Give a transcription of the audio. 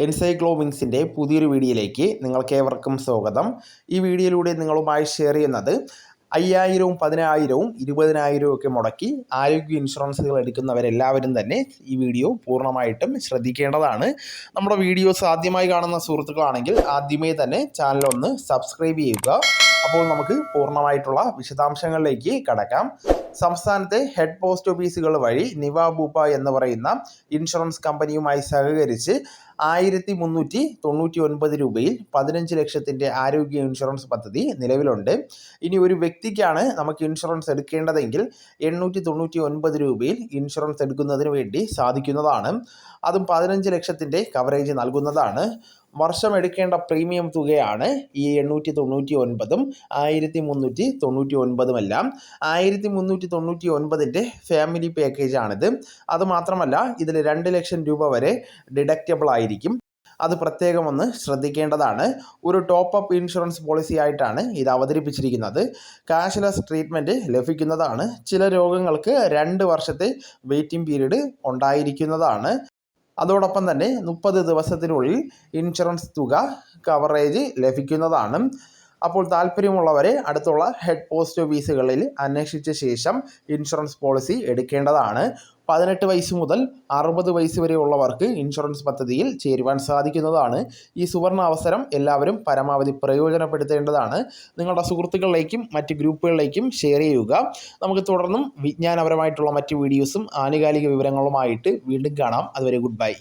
എൻസൈക്ലോമിങ്സിന്റെ പുതിയൊരു വീഡിയോയിലേക്ക് നിങ്ങൾക്കേവർക്കും സ്വാഗതം. ഈ വീഡിയോയിലൂടെ നിങ്ങളുമായി ഷെയർ ചെയ്യുന്നത് അയ്യായിരവും പതിനായിരവും ഇരുപതിനായിരവും ഒക്കെ മുടക്കി ആരോഗ്യ ഇൻഷുറൻസുകൾ എടുക്കുന്നവരെല്ലാവരും തന്നെ ഈ വീഡിയോ പൂർണമായിട്ടും ശ്രദ്ധിക്കേണ്ടതാണ്. നമ്മുടെ വീഡിയോസ് ആദ്യമായി കാണുന്ന സുഹൃത്തുക്കളാണെങ്കിൽ ആദ്യമേ തന്നെ ചാനൽ ഒന്ന് സബ്സ്ക്രൈബ് ചെയ്യുക. അപ്പോൾ നമുക്ക് പൂർണമായിട്ടുള്ള വിശദാംശങ്ങളിലേക്ക് കടക്കാം. സംസ്ഥാനത്തെ ഹെഡ് പോസ്റ്റ് ഓഫീസുകൾ വഴി നിവാബൂപ്പ എന്ന് പറയുന്ന ഇൻഷുറൻസ് കമ്പനിയുമായി സഹകരിച്ച് ആയിരത്തി മുന്നൂറ്റി തൊണ്ണൂറ്റി ഒൻപത് രൂപയിൽ പതിനഞ്ച് ലക്ഷത്തിന്റെ ആരോഗ്യ ഇൻഷുറൻസ് പദ്ധതി നിലവിലുണ്ട്. ഇനി ഒരു വ്യക്തിക്കാണ് നമുക്ക് ഇൻഷുറൻസ് എടുക്കേണ്ടതെങ്കിൽ എണ്ണൂറ്റി തൊണ്ണൂറ്റി ഒൻപത് രൂപയിൽ ഇൻഷുറൻസ് എടുക്കുന്നതിന് വേണ്ടി സാധിക്കുന്നതാണ്. അതും പതിനഞ്ച് ലക്ഷത്തിന്റെ കവറേജ് നൽകുന്നതാണ്. വർഷം എടുക്കേണ്ട പ്രീമിയം തുകയാണ് ഈ എണ്ണൂറ്റി തൊണ്ണൂറ്റി ഒൻപതും ആയിരത്തി മുന്നൂറ്റി തൊണ്ണൂറ്റി ഒൻപതുമെല്ലാം ആയിരത്തി മുന്നൂറ്റി തൊണ്ണൂറ്റി ഒൻപതിന്റെ ഫാമിലി പാക്കേജാണിത്. അതുമാത്രമല്ല ഇതിൽ രണ്ട് ലക്ഷം രൂപ വരെ ഡിഡക്റ്റബിൾ ആയിരിക്കും. അത് പ്രത്യേകം ഒന്ന് ശ്രദ്ധിക്കേണ്ടതാണ്. ഒരു ടോപ്പ് അപ്പ് ഇൻഷുറൻസ് പോളിസി ആയിട്ടാണ് ഇത് അവതരിപ്പിച്ചിരിക്കുന്നത്. കാഷ്ലെസ് ട്രീറ്റ്മെന്റ് ലഭിക്കുന്നതാണ്. ചില രോഗങ്ങൾക്ക് രണ്ട് വർഷത്തെ വെയിറ്റിംഗ് പീരീഡ് ഉണ്ടായിരിക്കുന്നതാണ്. അതോടൊപ്പം തന്നെ മുപ്പത് ദിവസത്തിനുള്ളിൽ ഇൻഷുറൻസ് തുക കവറേജ് ലഭിക്കുന്നതാണ്. അപ്പോൾ താല്പര്യമുള്ളവരെ അടുത്തുള്ള ഹെഡ് പോസ്റ്റ് ഓഫീസുകളിൽ അന്വേഷിച്ച ശേഷം ഇൻഷുറൻസ് പോളിസി എടുക്കേണ്ടതാണ്. പതിനെട്ട് വയസ്സ് മുതൽ അറുപത് വയസ്സ് വരെയുള്ളവർക്ക് ഇൻഷുറൻസ് പദ്ധതിയിൽ ചേരുവാൻ സാധിക്കുന്നതാണ്. ഈ സുവർണ അവസരം എല്ലാവരും പരമാവധി പ്രയോജനപ്പെടുത്തേണ്ടതാണ്. നിങ്ങളുടെ സുഹൃത്തുക്കളിലേക്കും മറ്റ് ഗ്രൂപ്പുകളിലേക്കും ഷെയർ ചെയ്യുക. നമുക്ക് തുടർന്നും വിജ്ഞാനപരമായിട്ടുള്ള മറ്റ് വീഡിയോസും ആനുകാലിക വിവരങ്ങളുമായിട്ട് വീണ്ടും കാണാം. അതുവരെ ഗുഡ് ബൈ.